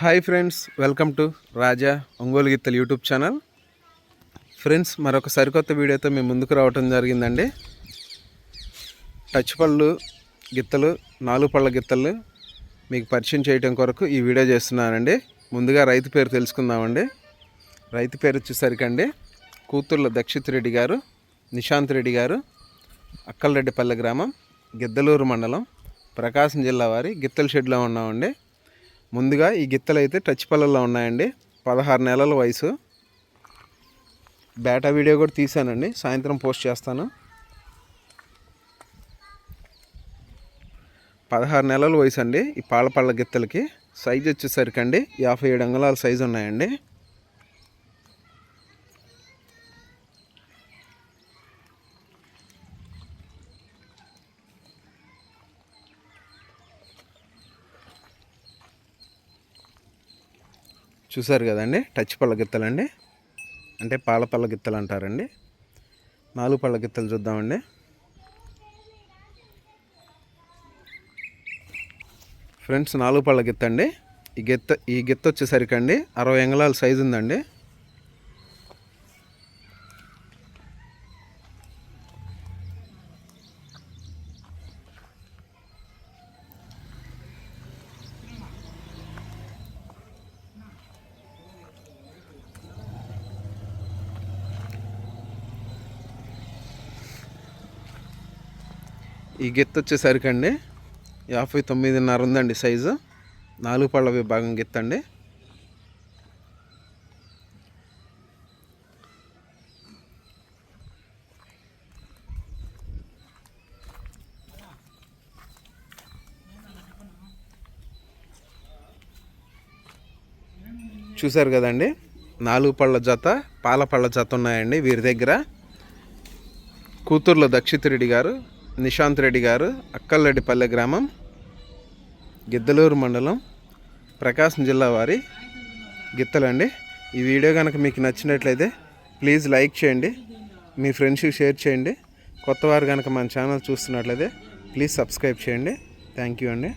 Hi friends welcome to Raja Ongole గిత్తలు YouTube channel friends మరొక సరికొత్త వీడియోతో మేము ముందుకు రావటం జరిగిందండి. టచ్ పళ్ళు గిత్తలు నాలుగు పళ్ళ గిత్తలు మీకు పరిచయం చేయడం కొరకు ఈ వీడియో చేస్తున్నానండి. ముందుగా రైతు పేరు తెలుసుకుందామండి. రైతు పేరు వచ్చేసరికండి కూతుర్ల దక్షిత్ రెడ్డి గారు నిశాంత్ రెడ్డి గారు అక్కలరెడ్డిపల్లె గ్రామం గిద్దలూరు మండలం ప్రకాశం జిల్లా వారి గిత్తల షెడ్లో ఉన్నామండి. ముందుగా ఈ గిత్తలు అయితే టచ్ పళ్ళల్లో ఉన్నాయండి. పదహారు నెలల వయసు. బేటా వీడియో కూడా తీసానండి సాయంత్రం పోస్ట్ చేస్తాను. పదహారు నెలల వయసు అండి ఈ పాలపళ్ళ గిత్తలకి. సైజ్ వచ్చేసరికి అండి యాభై ఏడు అంగుళాల సైజు ఉన్నాయండి. చూసారు కదండి? టచ్ పళ్ళ గిత్తలండి. అంటే పాల పళ్ళ గిత్తలు అంటారండి నాలుగు పళ్ళ గిత్తలు చూద్దామండి. ఫ్రెండ్స్ నాలుగు పళ్ళ గిత్త అండి ఈ గిత్త ఈ గిత్త వచ్చేసరికి అండి అరవై ఎంగళాల సైజు ఉందండి ఈ గిత్త వచ్చేసరికి అండి యాభై తొమ్మిదిన్నర ఉందండి సైజు. నాలుగు పళ్ళ విభాగం గిత్తండి. చూశారు కదండి? నాలుగు పళ్ళ జత పాల పళ్ళ జత ఉన్నాయండి వీరి దగ్గర. కూతుర్ల దక్షిత్ రెడ్డి గారు నిశాంత్ రెడ్డి గారు అక్కల్రెడ్డిపల్లె గ్రామం గిద్దలూరు మండలం ప్రకాశం జిల్లా వారి గిత్తలండి. ఈ వీడియో కనుక మీకు నచ్చినట్లయితే ప్లీజ్ లైక్ చేయండి మీ ఫ్రెండ్స్కి షేర్ చేయండి. కొత్తవారు కనుక మన ఛానల్ చూస్తున్నట్లయితే ప్లీజ్ సబ్స్క్రైబ్ చేయండి. థ్యాంక్ యూ అండి.